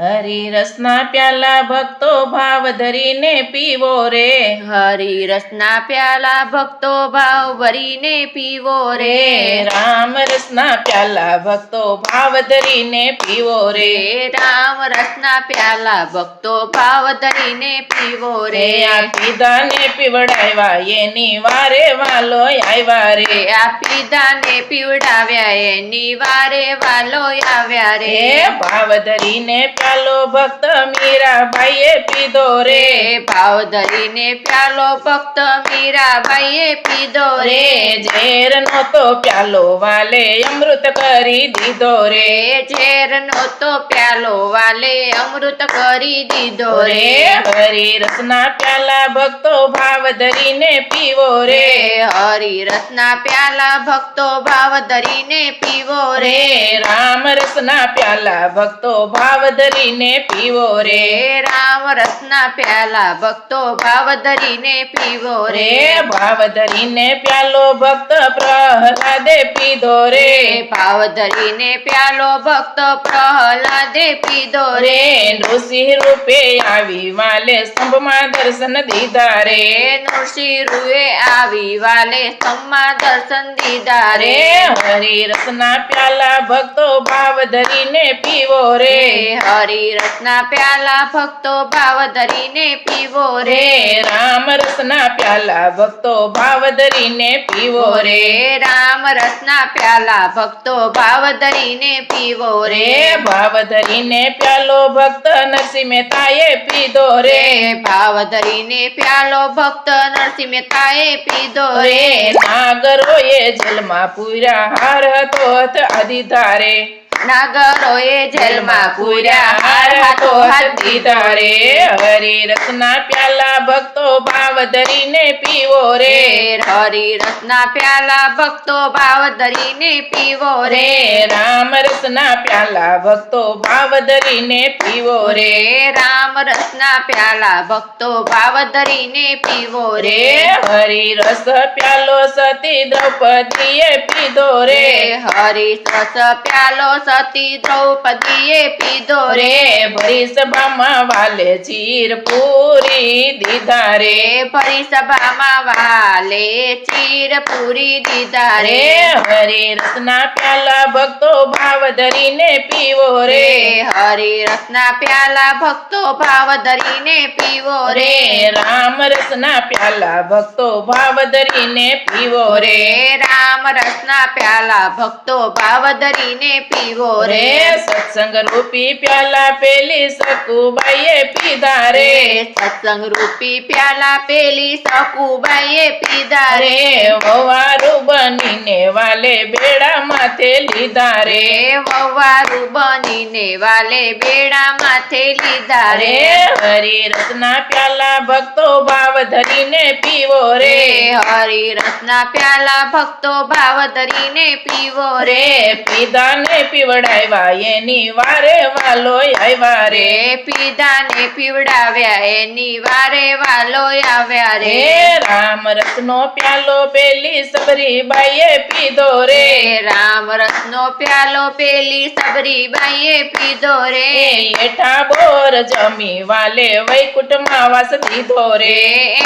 હરી રસના પ્યાલા ભક્તો ભાવ ધરીને પીવો રે હરી રસના પ્યાલા ભક્તો ભાવ ભરીને પીવો રે રે રામ રસના પ્યાલા ભક્તો ભાવ ધરીને પીવો રે રે રામ રસના પ્યાલા ભક્તો ભાવ ધરીને પીવો રે રે આ પીધાને પીવડાવ્યા એની વારે વાલો આવ્યા રે રે આ પીધાને પીવડાવ્યા એની વારે વાલો આવ્યા રે રે ભાવ ધરીને પ્યાલો ભક્ત મીરાબાઈએ પીધો રે રે ભાવ ધરીને પ્યાલો ભક્ત મીરાબાઈએ પીધો રે રે ઝેર નહોતો પ્યાલો વાલે અમૃત કરી દીધો રે રે ઝેર તો પ્યાલો વાલે અમૃત કરી દીધો રે રે હરી રસના પ્યાલા ભક્તો ભાવ ધરીને પીવો રે રે હરી રસના પ્યાલા ભક્તો ભાવ ધરીને પીવો રે રે રામ રસના પ્યાલા ભક્તો ભાવ ધરીને પીવો રે રે રામ રસના પ્યાલા ભક્તો ભાવ ધરીને પીવો રે રે ભાવ ધરીને પ્યાલો ભક્ત પ્રહલાદે પીધો રે રે ભાવ ધરીને પ્યાલો ભક્ત પ્રહલાદે પીધો રે રે નૃસિંહ રૂપે આવી વાલે સ્તંભમાં દર્શન દીધા રે રે નૃસિંહ રૂએ આવી વાલે સ્તંભમાં દર્શન દીધા રે રે હરી રસના પ્યાલા ભક્તો ભાવ ધરીને પીવો રે રે હરી રસના પ્યાલા ભક્તો ભાવ ધરીને પીવો રે. રામ રસના પ્યાલા ભક્તો ભાવ ધરીને પીવો રે. રામ રસના પ્યાલા ભક્તો ભાવ ધરીને પીવો રે. ભાવ ધરીને પ્યાલો ભક્ત નરસિંહ મહેતાએ પીધો રે. ભાવ ધરીને પ્યાલો ભક્ત નરસિંહ મહેતાએ પીધો રે. નાગરોએ જેલમાં પૂર્યા હાર હતો હથ આદિધારે નાગરોએ જેલમાં પૂર્યા હાર હાથો હાથ દીધો રે હરી રસના પ્યાલા ભક્તો ભાવ ધરીને પીવો રે. હરી રસના પ્યાલા ભક્તો ભાવ ધરીને પીવો રે. રામ રસના પ્યાલા ભક્તો ભાવ ધરીને પીવો રે. રામ રસના પ્યાલા ભક્તો ભાવ ધરીને પીવો રે. હરી રસ પ્યાલો સતી દ્રૌપદીએ પીધો રે. હરી રસ પ્યાલો સતી દ્રૌપદીએ પીધો રે રે ભરી સભામાં વાલે ચીર પૂરી દીધા રે રે ભરી સભામાં વાલે ચીર પૂરી દીધા રે રે હરી રસના પ્યાલા ભક્તો ભાવ ધરીને પીવો રે રે હરી રસના પ્યાલા ભક્તો ભાવ ધરીને પીવો રે રે રામ રસના પ્યાલા ભક્તો ભાવ ધરીને પીવો રે રે રામ રસના પ્યાલા ભક્તો ભાવ ધરીને પીવો રે. સત્સંગ રૂપી પ્યાલા પેલી સકુબાઈએ પીધા રે. સત્સંગ રૂપી પ્યાલા પેલી સકુબાઈએ પીધા રે. વવારું બનીને વાલે બેડા માથે લીધા રે. વવારું બનીને વાલે બેડા માથે લીધા રે. હરી રસના પ્યાલા ભક્તો ભાવ ધરીને પીવો રે. હરી રસના પ્યાલા ભક્તો ભાવ ધરીને પીવો રે. પીધા ને પીવડાવ્યા એની વારે વાલો આવ્યા રે રે પીધા ને પીવડાવ્યા એની વારે વાલો આવ્યા રે રે રામ રસનો પ્યાલો પેલી સબરીબાઈએ પીધો રે રે રામ રસનો પ્યાલો પેલી સબરીબાઈએ પીધો રે એ એઠા બોર જમી વાલે વૈકુંઠમાં વાસ દીધો રે રે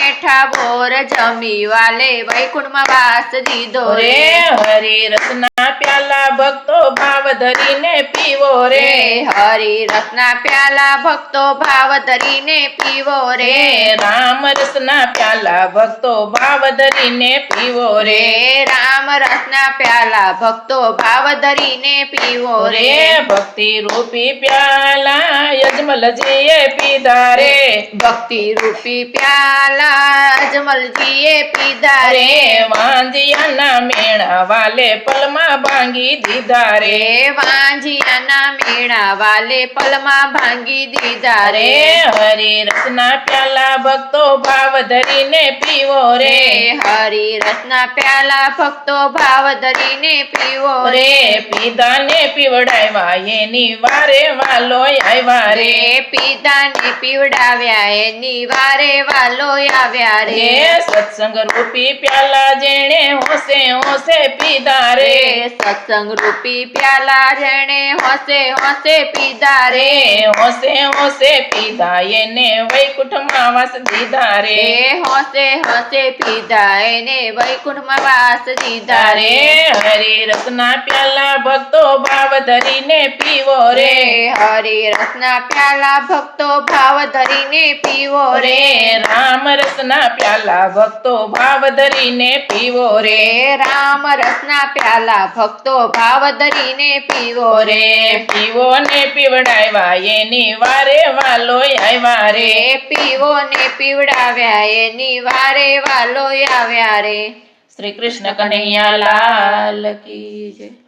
એઠા બોર જમી વાલે વૈકુંઠમાં વાસ દીધો રે રે હરી રસના પ્યાલા ભક્તો ભાવ ધરીને પીવો રે રે હરી રસના પ્યાલા ભક્તો ભાવ ધરીને પીવો રે રે રામ રસના પ્યાલા ભક્તો ભાવ ધરીને પીવો રે રે રામ રસના પ્યાલા ભક્તો ભાવ ધરીને પીવો રે રે ભક્તિ રૂપી પ્યાલા યજમલજીએ પીધા રે ભક્તિ રૂપી પ્યાલા અજમલજીએ પીધા રે રે વાંજિયાના મેળા વાલે પલમાં પલમાં ભાંગી દીધા રે. વાંજિયાના મેળા વાલે પલમાં ભાંગી દીધા રે. હરી રસના પ્યાલા ભક્તો ભાવ ધરીને પીવો રે. હરી રસના પ્યાલા ભક્તો ભાવ ધરીને પીવો રે. પીધા ને પીવડાવ્યા એની વારે વાલો આવ્યા રે. રે પીધા ને પીવડાવ્યા એની વારે વાલો આવ્યા રે. સત્સંગ રૂપી પ્યાલા જેણે હોશે હોશે પીધા રે. સત્સંગ રૂપી પ્યાલા જેણે હોશે હોશે પીધા રે રે હોશે હોશે પીધા એને વૈકુંઠમાં વાસ દીધા રે રે હોશે હોશે પીધા એને વૈકુંઠમાં વાસ દીધા રે રે હરી રસના પ્યાલા ભક્તો ભાવ ધરીને પીવો રે રે હરી રસના પ્યાલા ભક્તો ભાવ ધરીને પીવો રે રે રામ રસના પ્યાલા ભક્તો ભાવ ધરીને પીવો રે રે રામ રસના પ્યાલા ભક્તો ભાવ ધરીને પીવો રે. પીવો ને પીવડાવ્યા એની વારે વાલો આવ્યા રે. પીવો ને પીવડાવ્યા એની વારે વાલો આવ્યા રે. શ્રી કૃષ્ણ કનૈયા લાલ કી જય.